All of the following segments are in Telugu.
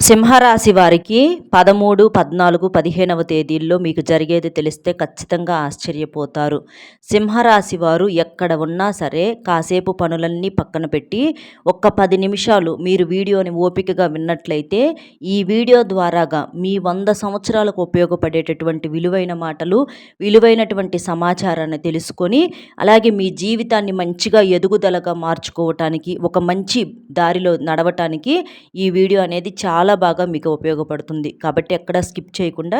సింహరాశి వారికి పదమూడు పద్నాలుగు పదిహేనవ తేదీల్లో మీకు జరిగేది తెలిస్తే ఖచ్చితంగా ఆశ్చర్యపోతారు. సింహరాశి వారు ఎక్కడ ఉన్నా సరే కాసేపు పనులన్నీ పక్కన పెట్టి ఒక్క పది నిమిషాలు మీరు వీడియోని ఓపికగా విన్నట్లయితే ఈ వీడియో ద్వారాగా మీ వంద సంవత్సరాలకు ఉపయోగపడేటటువంటి విలువైన మాటలు విలువైనటువంటి సమాచారాన్ని తెలుసుకొని అలాగే మీ జీవితాన్ని మంచిగా ఎదుగుదలగా మార్చుకోవటానికి ఒక మంచి దారిలో నడవటానికి ఈ వీడియో అనేది చాలా చాలా బాగా మీకు ఉపయోగపడుతుంది. కాబట్టి ఎక్కడ స్కిప్ చేయకుండా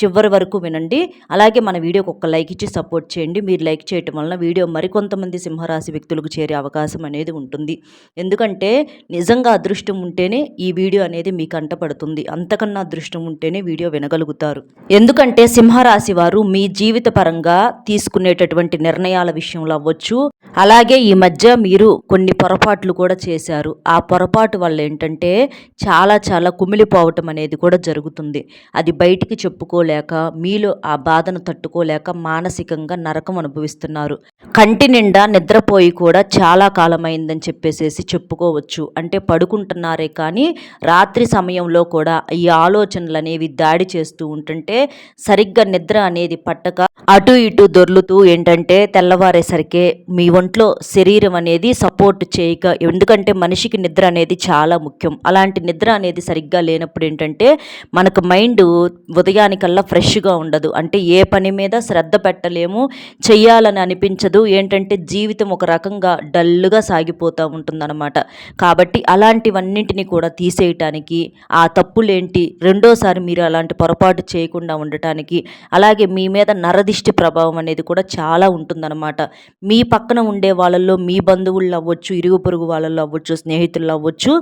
చివరి వరకు వినండి. అలాగే మన వీడియోకి ఒక లైక్ ఇచ్చి సపోర్ట్ చేయండి. మీరు లైక్ చేయటం వలన వీడియో మరికొంతమంది సింహరాశి వ్యక్తులకు చేరే అవకాశం అనేది ఉంటుంది. ఎందుకంటే నిజంగా అదృష్టం ఉంటేనే ఈ వీడియో అనేది మీకు అంటపడుతుంది. అంతకన్నా అదృష్టం ఉంటేనే వీడియో వినగలుగుతారు. ఎందుకంటే సింహరాశి వారు మీ జీవిత పరంగా తీసుకునేటటువంటి నిర్ణయాల విషయంలో అవ్వచ్చు. అలాగే ఈ మధ్య మీరు కొన్ని పొరపాట్లు కూడా చేశారు. ఆ పొరపాటు వల్ల ఏంటంటే చాలా చాలా కుమిలిపోవటం అనేది కూడా జరుగుతుంది. అది బయటికి చెప్పుకోలేక మీలో ఆ బాధను తట్టుకోలేక మానసికంగా నరకం అనుభవిస్తున్నారు. కంటి నిండా నిద్రపోయి కూడా చాలా కాలమైందని చెప్పేసేసి చెప్పుకోవచ్చు. అంటే పడుకుంటున్నారే కానీ రాత్రి సమయంలో కూడా ఈ ఆలోచనలు అనేవి దాడి చేస్తూ ఉంటుంటే సరిగ్గా నిద్ర అనేది పట్టక అటు ఇటు దొర్లుతూ ఏంటంటే తెల్లవారేసరికే మీ ఒంట్లో శరీరం అనేది సపోర్ట్ చేయక ఎందుకంటే మనిషికి నిద్ర అనేది చాలా ముఖ్యం. అలాంటి నిద్ర అనేది సరిగ్గా లేనప్పుడు ఏంటంటే మనకు మైండ్ ఉదయానికల్లా ఫ్రెష్గా ఉండదు. అంటే ఏ పని మీద శ్రద్ధ పెట్టలేము చెయ్యాలని అనిపించదు. ఏంటంటే జీవితం ఒక రకంగా డల్గా సాగిపోతూ ఉంటుందన్నమాట. కాబట్టి అలాంటివన్నింటినీ కూడా తీసేయటానికి ఆ తప్పులేంటి రెండోసారి మీరు అలాంటి పొరపాటు చేయకుండా ఉండటానికి అలాగే మీ మీద నరదిష్టి ప్రభావం అనేది కూడా చాలా ఉంటుందన్నమాట. మీ పక్కన ఉండే వాళ్ళల్లో మీ బంధువుల్లో అవ్వచ్చు ఇరుగు పొరుగు వాళ్ళల్లో అవ్వచ్చు స్నేహితుల్లో అవ్వచ్చు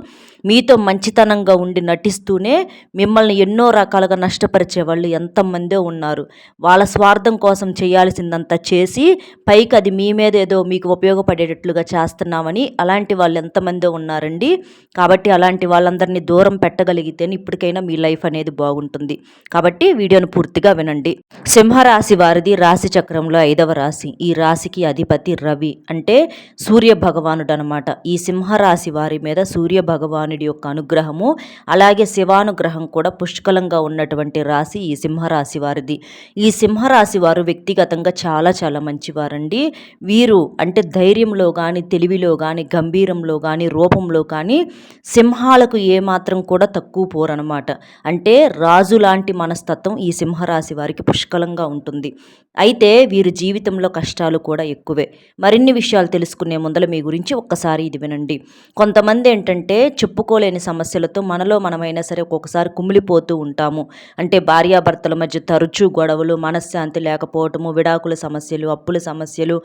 మీతో మంచితనంగా ఉండి నటిస్తూనే మిమ్మల్ని ఎన్నో రకాలుగా నష్టపరిచే వాళ్ళు ఎంతమందో ఉన్నారు. వాళ్ళ స్వార్థం కోసం చేయాల్సిందంతా చేసి పైకి అది మీ మీద ఏదో మీకు ఉపయోగపడేటట్లుగా చేస్తున్నామని అలాంటి వాళ్ళు ఎంతమందో ఉన్నారండి. కాబట్టి అలాంటి వాళ్ళందరినీ దూరం పెట్టగలిగితే ఇప్పటికైనా మీ లైఫ్ అనేది బాగుంటుంది. కాబట్టి వీడియోను పూర్తిగా వినండి. సింహరాశి వారిది రాశి చక్రంలో ఐదవ రాశి. ఈ రాశికి అధిపతి రవి అంటే సూర్య భగవానుడు అనమాట ఈ సింహరాశి వారి మీద సూర్య భగవానుడి యొక్క అనుగ్రహము అలాగే శివానుగ్రహం కూడా పుష్కలంగా ఉన్నటువంటి రాశి ఈ సింహరాశి వారిది. ఈ సింహరాశి వారు వ్యక్తిగతంగా చాలా చాలా మంచివారండి. వీరు అంటే ధైర్యంలో కానీ తెలివిలో కానీ గంభీరంలో కానీ రూపంలో కానీ సింహాలకు ఏమాత్రం కూడా తక్కువ పోరనమాట. అంటే రాజు లాంటి మనస్తత్వం ఈ సింహరాశి వారికి పుష్కలంగా ఉంటుంది. అయితే వీరి జీవితంలో కష్టాలు కూడా ఎక్కువే. మరిన్ని విషయాలు తెలుసుకునే ముందల మీ గురించి ఒక్కసారి ఇది వినండి. కొంతమంది ఏంటంటే చెప్పుకోలేని సమస్యలతో మనలో మనమైనా సరే ఒక్కొక్కసారి కుమిలిపోతూ ఉంటాము. అంటే భార్యాభర్తల మధ్య తరచూ గొడవలు మనశ్శాంతి లేకపోవటము విడాకుల సమస్యలు అప్పుల సమస్యలు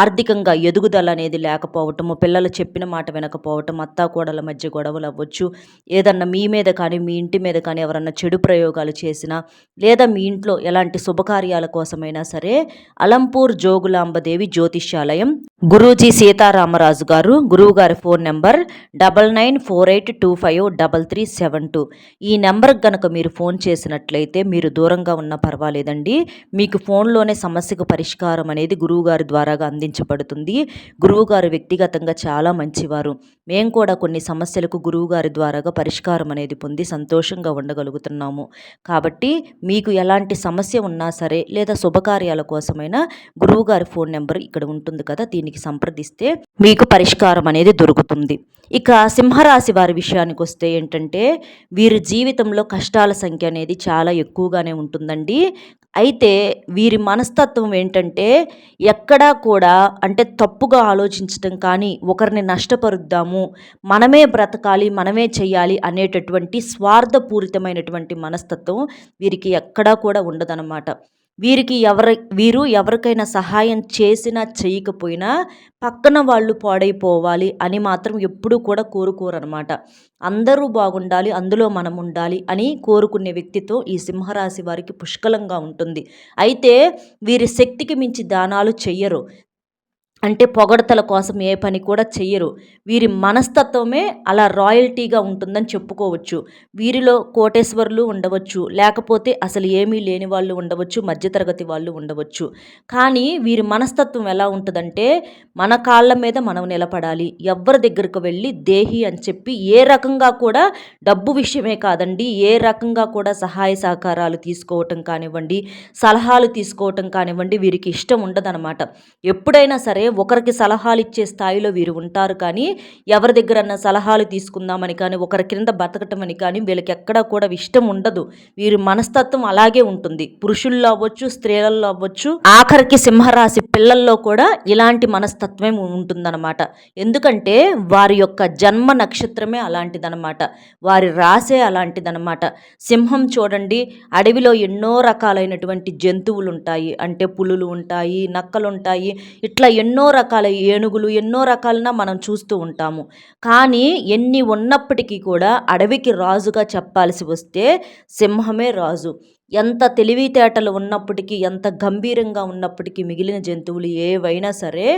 ఆర్థికంగా ఎదుగుదల అనేది లేకపోవటము పిల్లలు చెప్పిన మాట వినకపోవటం అత్తాకోడల మధ్య గొడవలు అవ్వచ్చు. ఏదన్నా మీ మీద కానీ మీ ఇంటి మీద కానీ ఎవరన్నా చెడు ప్రయోగాలు చేసినా లేదా మీ ఇంట్లో ఎలాంటి శుభకార్యాల కోసమైనా సరే అలంపూర్ జోగులాంబదేవి జ్యోతిష్యాలయం. గురూజీ సీతారామరాజు గారు గురువు గారి phone number double nine four eight two five double three seven two ఈ నెంబర్కి కనుక మీరు ఫోన్ చేసినట్లయితే మీరు దూరంగా ఉన్నా పర్వాలేదండి. మీకు ఫోన్లోనే సమస్యకు పరిష్కారం అనేది గురువుగారి ద్వారాగా అందించబడుతుంది. గురువుగారు వ్యక్తిగతంగా చాలా మంచివారు. మేము కూడా కొన్ని సమస్యలకు గురువుగారి ద్వారాగా పరిష్కారం అనేది పొంది సంతోషంగా ఉండగలుగుతున్నాము. కాబట్టి మీకు ఎలాంటి సమస్య ఉన్నా సరే లేదా శుభకార్యాల కోసమైనా గురువుగారి ఫోన్ నెంబర్ ఇక్కడ ఉంటుంది కదా దీనికి సంప్రదిస్తే మీకు పరిష్కారం అనేది దొరుకుతుంది. ఇక సింహరాశి వారి విషయానికి వస్తే ఏంటంటే వీరి జీవితంలో కష్టాల సంఖ్య అనేది చాలా ఎక్కువగానే ఉంటుందండి. అయితే వీరి మనస్తత్వం ఏంటంటే ఎక్కడా కూడా అంటే తప్పుగా ఆలోచించడం కానీ ఒకరిని నష్టపరుద్దాము మనమే బ్రతకాలి మనమే చేయాలి అనేటటువంటి స్వార్థపూరితమైనటువంటి మనస్తత్వం వీరికి ఎక్కడా కూడా ఉండదన్నమాట. వీరికి ఎవరి వీరు ఎవరికైనా సహాయం చేసినా చేయకపోయినా పక్కన వాళ్ళు పాడైపోవాలి అని మాత్రం ఎప్పుడూ కూడా కోరుకోరనమాట అందరూ బాగుండాలి అందులో మనం ఉండాలి అని కోరుకునే వ్యక్తితో ఈ సింహరాశి వారికి పుష్కలంగా ఉంటుంది. అయితే వీరి శక్తికి మించి దానాలు చెయ్యరు. అంటే పొగడతల కోసం ఏ పని కూడా చెయ్యరు. వీరి మనస్తత్వమే అలా రాయల్టీగా ఉంటుందని చెప్పుకోవచ్చు. వీరిలో కోటేశ్వరులు ఉండవచ్చు. లేకపోతే అసలు ఏమీ లేని వాళ్ళు ఉండవచ్చు. మధ్యతరగతి వాళ్ళు ఉండవచ్చు. కానీ వీరి మనస్తత్వం ఎలా ఉంటుందంటే మన కాళ్ళ మీద మనం నిలబడాలి. ఎవరి దగ్గరకు వెళ్ళి దేహి అని చెప్పి ఏ రకంగా కూడా డబ్బు విషయమే కాదండి. ఏ రకంగా కూడా సహాయ సహకారాలు తీసుకోవటం కానివ్వండి సలహాలు తీసుకోవటం కానివ్వండి వీరికి ఇష్టం ఉండదన్నమాట. ఎప్పుడైనా సరే ఒకరికి సలహాలు ఇచ్చే స్థాయిలో వీరు ఉంటారు కానీ ఎవరి దగ్గరన్నా సలహాలు తీసుకుందామని కానీ ఒకరి క్రింద బతకటం అని కానీ వీళ్ళకి ఎక్కడా కూడా ఇష్టం ఉండదు. వీరి మనస్తత్వం అలాగే ఉంటుంది. పురుషుల్లో అవ్వచ్చు స్త్రీలలో అవ్వచ్చు ఆఖరికి సింహరాశి పిల్లల్లో కూడా ఇలాంటి మనస్తత్వం ఉంటుందన్నమాట. ఎందుకంటే వారి యొక్క జన్మ నక్షత్రమే అలాంటిదన్నమాట. వారి రాసే అలాంటిదన్నమాట. సింహం చూడండి అడవిలో ఎన్నో రకాలైనటువంటి జంతువులు ఉంటాయి అంటే పులులు ఉంటాయి నక్కలు ఉంటాయి ఇట్లా ఎన్నో ఎన్నో రకాల ఏనుగులు ఎన్నో రకాలన మనం చూస్తూ ఉంటాము. కానీ ఎన్ని ఉన్నప్పటికీ కూడా అడవికి రాజుగా చెప్పాల్సి వస్తే సింహమే రాజు. ఎంత తెలివితేటలు ఉన్నప్పటికీ ఎంత గంభీరంగా ఉన్నప్పటికీ మిగిలిన జంతువులు ఏవైనా సరే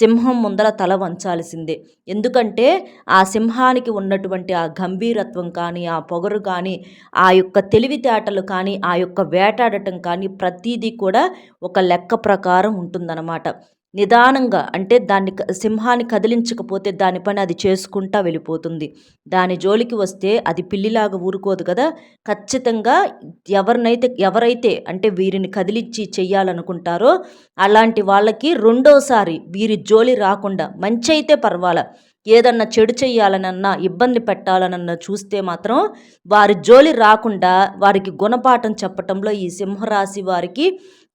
సింహం ముందర తల వంచాల్సిందే. ఎందుకంటే ఆ సింహానికి ఉన్నటువంటి ఆ గంభీరత్వం కానీ ఆ పొగరు కానీ ఆ యొక్క తెలివితేటలు కానీ ఆ యొక్క వేటాడటం కానీ ప్రతిదీ కూడా ఒక లెక్క ప్రకారం ఉంటుందన్నమాట. నిదానంగా అంటే దాన్ని సింహాన్ని కదిలించకపోతే దాని పని అది చేసుకుంటా వెళ్ళిపోతుంది. దాని జోలికి వస్తే అది పిల్లిలాగా ఊరుకోదు కదా. ఖచ్చితంగా ఎవరినైతే ఎవరైతే అంటే వీరిని కదిలించి చెయ్యాలనుకుంటారో అలాంటి వాళ్ళకి రెండోసారి వీరి జోలి రాకుండా మంచి అయితే పర్వాలా. ఏదన్నా చెడు చేయాలనన్నా ఇబ్బంది పెట్టాలనన్నా చూస్తే మాత్రం వారి జోలి రాకుండా వారికి గుణపాఠం చెప్పటంలో ఈ సింహరాశి వారికి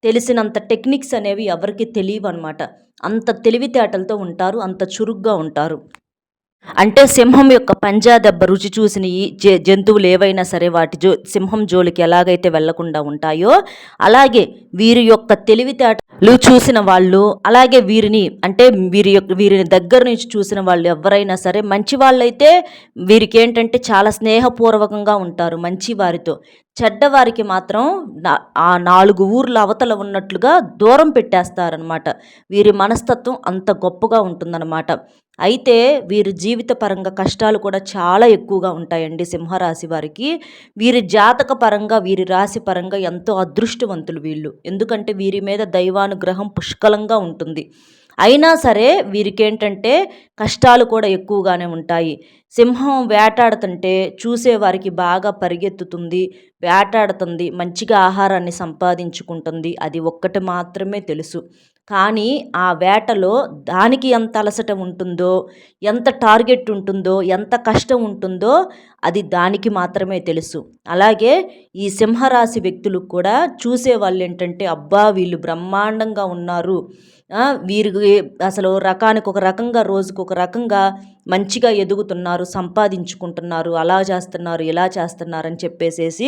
తెలిసినంత టెక్నిక్స్ అనేవి ఎవరికి తెలియవు అనమాట అంత తెలివితేటలతో ఉంటారు అంత చురుగ్గా ఉంటారు. అంటే సింహం యొక్క పంజా దెబ్బ రుచి చూసిన ఈ జంతువులు ఏవైనా సరే వాటి జో సింహం జోలికి ఎలాగైతే వెళ్ళకుండా ఉంటాయో అలాగే వీరి యొక్క తెలివితేటలు చూసిన వాళ్ళు అలాగే వీరిని అంటే వీరి యొక్క వీరిని దగ్గర నుంచి చూసిన వాళ్ళు ఎవరైనా సరే మంచి వాళ్ళైతే వీరికి ఏంటంటే చాలా స్నేహపూర్వకంగా ఉంటారు మంచి వారితో. చెడ్డవారికి మాత్రం ఆ నాలుగు ఊర్ల అవతల ఉన్నట్లుగా దూరం పెట్టేస్తారనమాట వీరి మనస్తత్వం అంత గొప్పగా ఉంటుందన్నమాట. అయితే వీరి జీవిత పరంగా కష్టాలు కూడా చాలా ఎక్కువగా ఉంటాయండి సింహరాశి వారికి. వీరి జాతక పరంగా వీరి రాశి పరంగా ఎంతో అదృష్టవంతులు వీళ్ళు. ఎందుకంటే వీరి మీద దైవానుగ్రహం పుష్కలంగా ఉంటుంది. అయినా సరే వీరికేంటంటే కష్టాలు కూడా ఎక్కువగానే ఉంటాయి. సింహం వేటాడుతుంటే చూసేవారికి బాగా పరిగెత్తుతుంది వేటాడుతుంది మంచిగా ఆహారాన్ని సంపాదించుకుంటుంది. అది ఒక్కటి మాత్రమే తెలుసు. కానీ ఆ వేటలో దానికి ఎంత అలసట ఉంటుందో ఎంత టార్గెట్ ఉంటుందో ఎంత కష్టం ఉంటుందో అది దానికి మాత్రమే తెలుసు. అలాగే ఈ సింహరాశి వ్యక్తులు కూడా చూసే వాళ్ళు ఏంటంటే అబ్బా వీళ్ళు బ్రహ్మాండంగా ఉన్నారు. వీరికి అసలు రకానికి ఒక రకంగా రోజుకు ఒక రకంగా మంచిగా ఎదుగుతున్నారు సంపాదించుకుంటున్నారు అలా చేస్తున్నారు ఇలా చేస్తున్నారు అని చెప్పేసేసి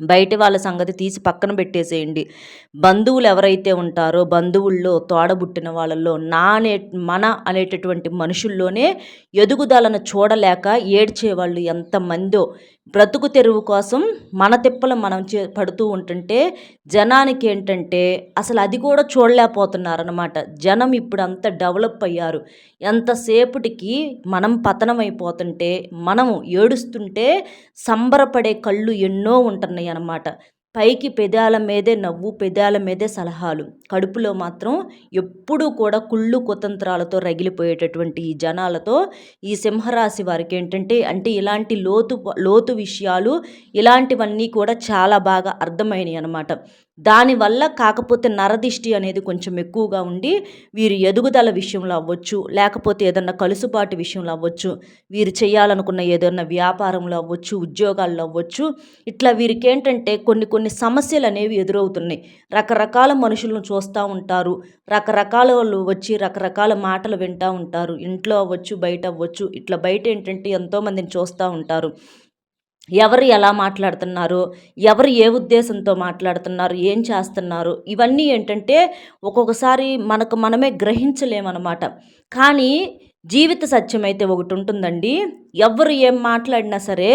బయట వాళ్ళ సంగతి తీసి పక్కన పెట్టేసేయండి. బంధువులు ఎవరైతే ఉంటారో బంధువుల్లో తోడబుట్టిన వాళ్ళల్లో నానే మన అనేటటువంటి మనుషుల్లోనే ఎదుగుదలను చూడలేక ఏడ్చేవాళ్ళు ఎంతమందో బ్రతుకు తెరువు కోసం మన తిప్పలు మనం చే పడుతూ ఉంటుంటే జనానికి ఏంటంటే అసలు అది కూడా చూడలేకపోతున్నారనమాట జనం ఇప్పుడు అంత డెవలప్ అయ్యారు. ఎంతసేపటికి మనం పతనం అయిపోతుంటే మనము ఏడుస్తుంటే సంబరపడే కళ్ళు ఎన్నో ఉంటున్నాయి అన్నమాట పైకి పెదాల మీదే నవ్వు పెదాల మీదే సలహాలు. కడుపులో మాత్రం ఎప్పుడూ కూడా కుళ్ళు కుతంత్రాలతో రగిలిపోయేటటువంటి ఈ జనాలతో ఈ సింహరాశి వారికి ఏంటంటే అంటే ఇలాంటి లోతు లోతు విషయాలు ఇలాంటివన్నీ కూడా చాలా బాగా అర్థమైనవి అనమాట దానివల్ల కాకపోతే నరదిష్టి అనేది కొంచెం ఎక్కువగా ఉండి వీరు ఎదుగుదల విషయంలో అవ్వచ్చు లేకపోతే ఏదన్నా కలుసుబాటు విషయంలో అవ్వచ్చు వీరు చేయాలనుకున్న ఏదన్నా వ్యాపారంలో అవ్వచ్చు ఉద్యోగాల్లో అవ్వచ్చు ఇట్లా వీరికి ఏంటంటే కొన్ని కొన్ని సమస్యలు అనేవి ఎదురవుతున్నాయి. రకరకాల మనుషులను చూస్తూ ఉంటారు. రకరకాల వాళ్ళు వచ్చి రకరకాల మాటలు వింటూ ఉంటారు. ఇంట్లో అవ్వచ్చు బయట అవ్వచ్చు. ఇట్లా బయట ఏంటంటే ఎంతోమందిని చూస్తూ ఉంటారు. ఎవరు ఎలా మాట్లాడుతున్నారు ఎవరు ఏ ఉద్దేశంతో మాట్లాడుతున్నారు ఏం చేస్తున్నారు ఇవన్నీ ఏంటంటే ఒక్కొక్కసారి మనకు మనమే గ్రహించలేమన్నమాట. కానీ జీవిత సత్యం అయితే ఒకటి ఉంటుందండి ఎవరు ఏం మాట్లాడినా సరే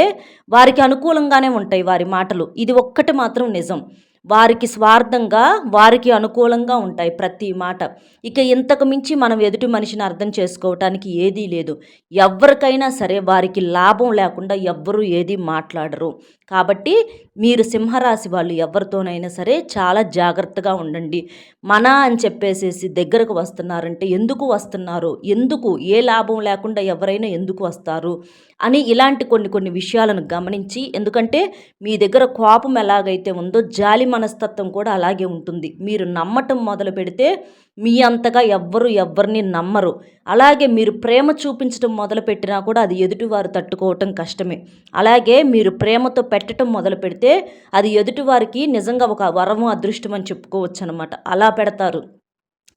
వారికి అనుకూలంగానే ఉంటాయి వారి మాటలు. ఇది ఒక్కటి మాత్రం నిజం. వారికి స్వార్థంగా వారికి అనుకూలంగా ఉంటాయి ప్రతి మాట. ఇక ఇంతకు మించి మనం ఎదుటి మనిషిని అర్థం చేసుకోవటానికి ఏదీ లేదు. ఎవరికైనా సరే వారికి లాభం లేకుండా ఎవ్వరూ ఏది మాట్లాడరు. కాబట్టి మీరు సింహరాశి వాళ్ళు ఎవరితోనైనా సరే చాలా జాగ్రత్తగా ఉండండి. మన అని చెప్పేసేసి దగ్గరకు వస్తున్నారంటే ఎందుకు వస్తున్నారు? ఎందుకు? ఏ లాభం లేకుండా ఎవరైనా ఎందుకు వస్తారు? అని ఇలాంటి కొన్ని కొన్ని విషయాలను గమనించి ఎందుకంటే మీ దగ్గర కోపం ఎలాగైతే ఉందో జాలి మనస్తత్వం కూడా అలాగే ఉంటుంది. మీరు నమ్మటం మొదలు పెడితే మీ అంతగా ఎవ్వరు ఎవ్వరిని నమ్మరు. అలాగే మీరు ప్రేమ చూపించడం మొదలుపెట్టినా కూడా అది ఎదుటివారు తట్టుకోవటం కష్టమే. అలాగే మీరు ప్రేమతో పెట్టడం మొదలు పెడితే అది ఎదుటివారికి నిజంగా ఒక వరము అదృష్టం అని చెప్పుకోవచ్చు అనమాట అలా పెడతారు.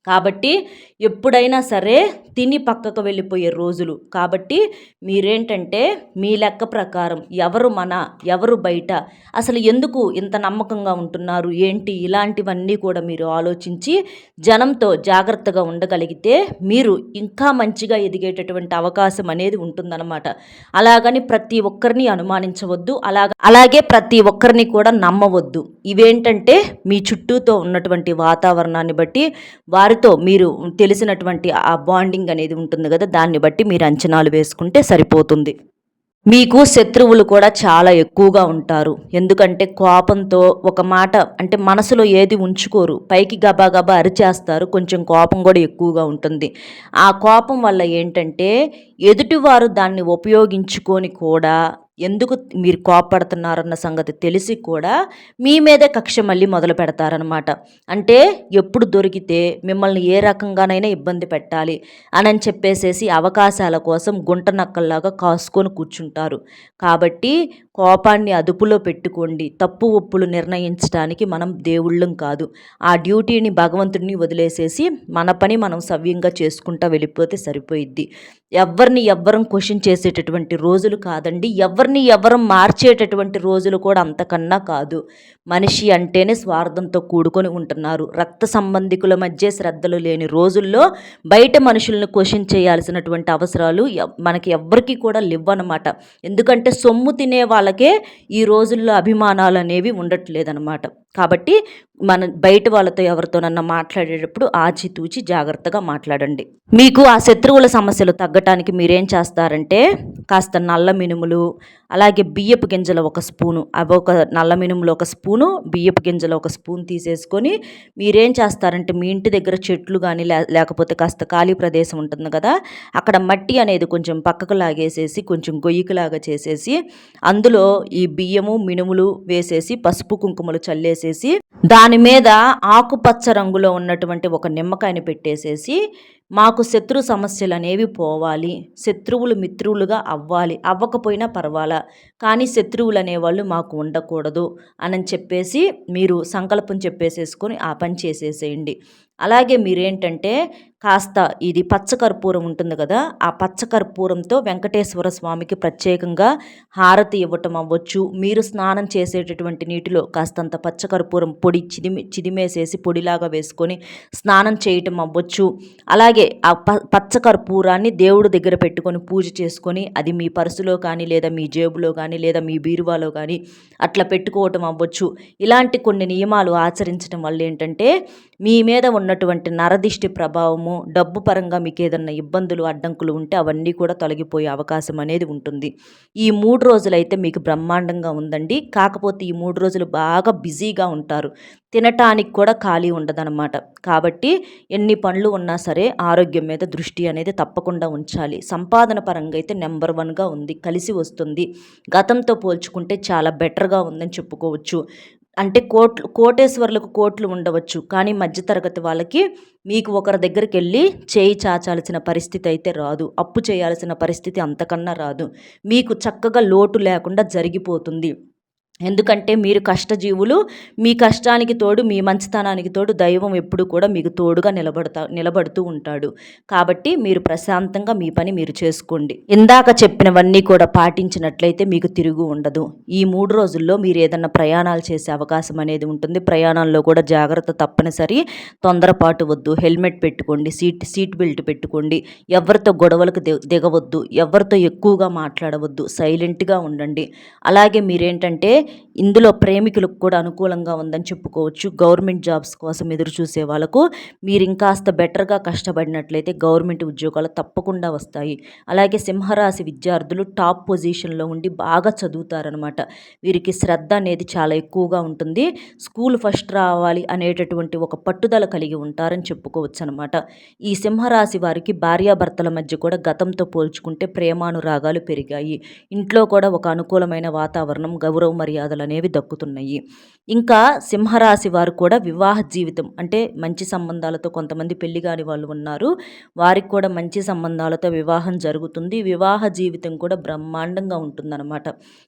కాబట్టి ఎప్పుడైనా సరే తిని పక్కకు వెళ్ళిపోయే రోజులు. కాబట్టి మీరేంటంటే మీ లెక్క ప్రకారం ఎవరు మన ఎవరు బయట అసలు ఎందుకు ఇంత నమ్మకంగా ఉంటున్నారు ఏంటి ఇలాంటివన్నీ కూడా మీరు ఆలోచించి జనంతో జాగ్రత్తగా ఉండగలిగితే మీరు ఇంకా మంచిగా ఎదిగేటటువంటి అవకాశం అనేది ఉంటుందన్నమాట. అలాగని ప్రతి ఒక్కరిని అనుమానించవద్దు అలాగ అలాగే ప్రతి ఒక్కరిని కూడా నమ్మవద్దు. ఇవేంటంటే మీ చుట్టూతో ఉన్నటువంటి వాతావరణాన్ని బట్టి వారి వారితో మీరు తెలిసినటువంటి ఆ బాండింగ్ అనేది ఉంటుంది కదా దాన్ని బట్టి మీరు అంచనాలు వేసుకుంటే సరిపోతుంది. మీకు శత్రువులు కూడా చాలా ఎక్కువగా ఉంటారు. ఎందుకంటే కోపంతో ఒక మాట అంటే మనసులో ఏది ఉంచుకోరు. పైకి గబా గబా అరిచేస్తారు. కొంచెం కోపం కూడా ఎక్కువగా ఉంటుంది. ఆ కోపం వల్ల ఏంటంటే ఎదుటివారు దాన్ని ఉపయోగించుకొని కూడా ఎందుకు మీరు కోపడుతున్నారన్న సంగతి తెలిసి కూడా మీ మీదే కక్ష మళ్ళీ మొదలు పెడతారనమాట అంటే ఎప్పుడు దొరికితే మిమ్మల్ని ఏ రకంగానైనా ఇబ్బంది పెట్టాలి అని చెప్పేసేసి అవకాశాల కోసం గుంట నక్కల్లాగా కాసుకొని కూర్చుంటారు. కాబట్టి కోపాన్ని అదుపులో పెట్టుకోండి. తప్పు ఒప్పులు నిర్ణయించడానికి మనం దేవుళ్ళం కాదు. ఆ డ్యూటీని భగవంతుడిని వదిలేసేసి మన పని మనం సవ్యంగా చేసుకుంటా వెళ్ళిపోతే సరిపోయిద్ది. ఎవరిని ఎవరిని ఎవ్వరం క్వశ్చన్ చేసేటటువంటి రోజులు కాదండి. ఎవరిని ఎవరం మార్చేటటువంటి రోజులు కూడా అంతకన్నా కాదు. మనిషి అంటేనే స్వార్థంతో కూడుకొని ఉంటున్నారు. రక్త సంబంధికుల మధ్య శ్రద్ధలు లేని రోజుల్లో బయట మనుషులను క్వశ్చన్ చేయాల్సినటువంటి అవసరాలు మనకి ఎవ్వరికీ కూడా లేవన్నమాట ఎందుకంటే సొమ్ము తినే వాళ్ళకే ఈ రోజుల్లో అభిమానాలు అనేవి ఉండట్లేదన్నమాట కాబట్టి మన బయట వాళ్ళతో ఎవరితోనన్నా మాట్లాడేటప్పుడు ఆచితూచి జాగ్రత్తగా మాట్లాడండి. మీకు ఆ శత్రువుల సమస్యలు తగ్గటానికి మీరేం చేస్తారంటే కాస్త నల్ల మినుములు అలాగే బియ్యపు గింజల ఒక స్పూను అవి ఒక నల్ల మినుములు ఒక స్పూను బియ్యపు గింజలు ఒక స్పూన్ తీసేసుకొని మీరేం చేస్తారంటే మీ ఇంటి దగ్గర చెట్లు కానీ లేకపోతే కాస్త ఖాళీ ప్రదేశం ఉంటుంది కదా అక్కడ మట్టి అనేది కొంచెం పక్కకు లాగేసేసి కొంచెం గొయ్యికలాగా చేసేసి అందులో ఈ బియ్యము మినుములు వేసేసి పసుపు కుంకుమలు చల్లేసేసి దాని మీద ఆకుపచ్చ రంగులో ఉన్నటువంటి ఒక నిమ్మకాయని పెట్టేసేసి మాకు శత్రు సమస్యలు అనేవి పోవాలి శత్రువులు మిత్రులుగా అవ్వాలి అవ్వకపోయినా పర్వాలా కానీ శత్రువులు అనేవాళ్ళు మాకు ఉండకూడదు అని చెప్పేసి మీరు సంకల్పం చెప్పేసేసుకొని ఆ పని చేసేసేయండి. అలాగే మీరేంటంటే కాస్త ఇది పచ్చకర్పూరం ఉంటుంది కదా ఆ పచ్చకర్పూరంతో వెంకటేశ్వర స్వామికి ప్రత్యేకంగా హారతి ఇవ్వటం అవ్వచ్చు. మీరు స్నానం చేసేటటువంటి నీటిలో కాస్తంత పచ్చకర్పూరం పొడి చిదిమి చిదిమేసేసి పొడిలాగా వేసుకొని స్నానం చేయటం అవ్వచ్చు. అలాగే ఆ ప పచ్చకర్పూరాన్ని దేవుడి దగ్గర పెట్టుకొని పూజ చేసుకొని అది మీ పర్సులో కానీ లేదా మీ జేబులో కానీ లేదా మీ బీరువాలో కానీ అట్లా పెట్టుకోవటం అవ్వచ్చు. ఇలాంటి కొన్ని నియమాలు ఆచరించడం వల్ల ఏంటంటే మీ మీద ఉన్నటువంటి నరదిష్టి ప్రభావము డబ్బు పరంగా మీకు ఏదన్నా ఇబ్బందులు అడ్డంకులు ఉంటే అవన్నీ కూడా తొలగిపోయే అవకాశం అనేది ఉంటుంది. ఈ మూడు రోజులైతే మీకు బ్రహ్మాండంగా ఉందండి. కాకపోతే ఈ మూడు రోజులు బాగా బిజీగా ఉంటారు. తినటానికి కూడా ఖాళీ ఉండదన్నమాట. కాబట్టి ఎన్ని పనులు ఉన్నా సరే ఆరోగ్యం మీద దృష్టి అనేది తప్పకుండా ఉంచాలి. సంపాదన పరంగా అయితే నెంబర్ వన్గా ఉంది కలిసి వస్తుంది. గతంతో పోల్చుకుంటే చాలా బెటర్గా ఉందని చెప్పుకోవచ్చు. అంటే కోట్లు కోటేశ్వర్లకు కోట్లు ఉండవచ్చు. కానీ మధ్యతరగతి వాళ్ళకి మీకు ఒకరి దగ్గరికి వెళ్ళి చేయి చాచాల్సిన పరిస్థితి అయితే రాదు. అప్పు చేయాల్సిన పరిస్థితి అంతకన్నా రాదు. మీకు చక్కగా లోటు లేకుండా జరిగిపోతుంది. ఎందుకంటే మీరు కష్టజీవులు మీ కష్టానికి తోడు మీ మంచితనానికి తోడు దైవం ఎప్పుడు కూడా మీకు తోడుగా నిలబడతా నిలబడుతూ ఉంటాడు. కాబట్టి మీరు ప్రశాంతంగా మీ పని మీరు చేసుకోండి. ఇందాక చెప్పినవన్నీ కూడా పాటించినట్లయితే మీకు తిరుగు ఉండదు. ఈ మూడు రోజుల్లో మీరు ఏదన్నా ప్రయాణాలు చేసే అవకాశం అనేది ఉంటుంది. ప్రయాణాల్లో కూడా జాగ్రత్త తప్పనిసరి. తొందరపాటు వద్దు. హెల్మెట్ పెట్టుకోండి. సీట్ సీట్ బెల్ట్ పెట్టుకోండి. ఎవరితో గొడవలకు దిగవద్దు. ఎవరితో ఎక్కువగా మాట్లాడవద్దు. సైలెంట్గా ఉండండి. అలాగే మీరేంటంటే ఇందులో ప్రేమికులకు కూడా అనుకూలంగా ఉందని చెప్పుకోవచ్చు. గవర్నమెంట్ జాబ్స్ కోసం ఎదురు చూసే వాళ్ళకు మీరు ఇంకాస్త బెటర్గా కష్టపడినట్లయితే గవర్నమెంట్ ఉద్యోగాలు తప్పకుండా వస్తాయి. అలాగే సింహరాశి విద్యార్థులు టాప్ పొజిషన్లో ఉండి బాగా చదువుతారనమాట. వీరికి శ్రద్ధ అనేది చాలా ఎక్కువగా ఉంటుంది. స్కూల్ ఫస్ట్ రావాలి అనేటటువంటి ఒక పట్టుదల కలిగి ఉంటారని చెప్పుకోవచ్చు అనమాట ఈ సింహరాశి వారికి భార్యాభర్తల మధ్య కూడా గతంతో పోల్చుకుంటే ప్రేమానురాగాలు పెరిగాయి. ఇంట్లో కూడా ఒక అనుకూలమైన వాతావరణం గౌరవ మర్యాదలు అనేవి దక్కుతున్నాయి. ఇంకా సింహరాశి వారు కూడా వివాహ జీవితం అంటే మంచి సంబంధాలతో కొంతమంది పెళ్ళి కాని వాళ్ళు ఉన్నారు. వారికి కూడా మంచి సంబంధాలతో వివాహం జరుగుతుంది. వివాహ జీవితం కూడా బ్రహ్మాండంగా ఉంటుందన్నమాట.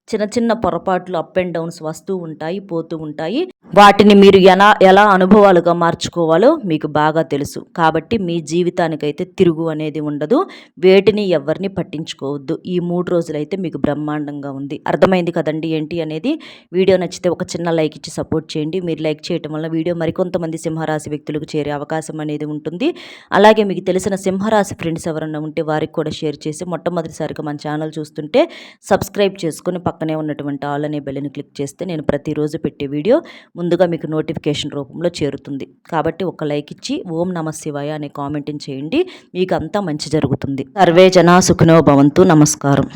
చిన్న చిన్న పొరపాట్లు అప్ అండ్ డౌన్స్ వస్తూ ఉంటాయి పోతూ ఉంటాయి. వాటిని మీరు ఎలా ఎలా అనుభవాలుగా మార్చుకోవాలో మీకు బాగా తెలుసు. కాబట్టి మీ జీవితానికైతే తిరుగు అనేది ఉండదు. వేటిని ఎవరిని పట్టించుకోవద్దు. ఈ మూడు రోజులైతే మీకు బ్రహ్మాండంగా ఉంది. అర్థమైంది కదండి ఏంటి అనేది? వీడియో నచ్చితే ఒక చిన్న లైక్ ఇచ్చి సపోర్ట్ చేయండి. మీరు లైక్ చేయటం వల్ల వీడియో మరికొంతమంది సింహరాశి వ్యక్తులకు చేరే అవకాశం అనేది ఉంటుంది. అలాగే మీకు తెలిసిన సింహరాశి ఫ్రెండ్స్ ఎవరన్నా ఉంటే వారికి కూడా షేర్ చేసి మొట్టమొదటిసారిగా మన ఛానల్ చూస్తుంటే సబ్స్క్రైబ్ చేసుకుని పక్కనే ఉన్నటువంటి ఆల్ అనే బెల్ని క్లిక్ చేస్తే నేను ప్రతిరోజు పెట్టే వీడియో ముందుగా మీకు నోటిఫికేషన్ రూపంలో చేరుతుంది. కాబట్టి ఒక లైక్ ఇచ్చి ఓం నమ శివాయ అనే కామెంట్ చేయండి. మీకు అంతా మంచి జరుగుతుంది. సర్వే జనా సుఖినో భవంతు. నమస్కారం.